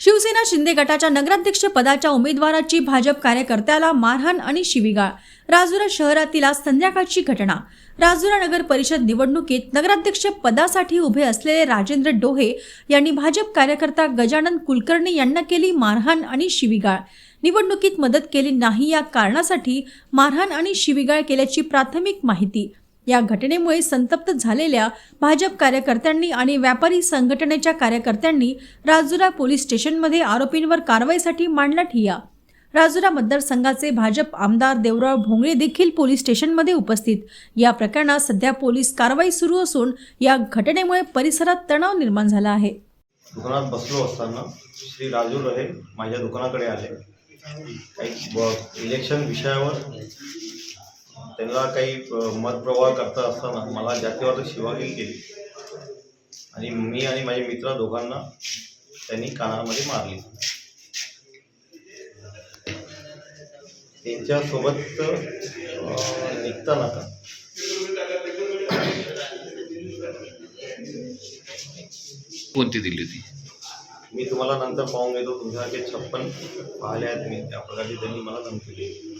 शिवसेना शिंदे गटाच्या नगराध्यक्ष पदाच्या उमेदवाराची भाजप कार्यकर्त्याला मारहाण आणि शिवीगाळ. राजुरा शहरातील आज संध्याकाळची घटना. राजुरा नगर परिषद निवडणुकीत नगराध्यक्ष पदासाठी उभे असलेले राजेंद्र डोहे यांनी भाजप कार्यकर्ता गजानन कुलकर्णी यांना केली मारहाण आणि शिवीगाळ. निवडणुकीत मदत केली नाही या कारणासाठी मारहाण आणि शिवीगाळ केल्याची प्राथमिक माहिती या घटनेमुळे संतप्त झालेल्या भाजप कार्यकर्त्यांनी आणि व्यापारी संघटनेच्या कार्यकर्त्यांनी राजुरा पोलीस स्टेशनमध्ये आरोपींवर कारवाईसाठी मांडला ठिया राजुरा मतदारसंघाचे भाजप आमदार देवराव भोंगळे देखील पोलीस स्टेशनमध्ये उपस्थित. या प्रकरणात सध्या पोलीस कारवाई सुरू असून या घटनेमुळे परिसरात तणाव निर्माण झाला आहे. दुकानात बसलो असताना श्री राजू रहे माझ्या दुकानाकडे आले. काही इलेक्शन विषयावर त्यांना काही मतप्रवाह करता असताना मला जातीवर शिवागी केली. आणि मी आणि माझे मित्र दोघांना त्यांनी कानामध्ये मारली. त्यांच्यासोबत निघताना का? कोणती दिली होती? मी तुम्हाला नंतर पाहून घेतो. तुमच्यासारखे छप्पन पाहिले आहेत मी. त्या प्रकारची त्यांनी मला धमकी दिली.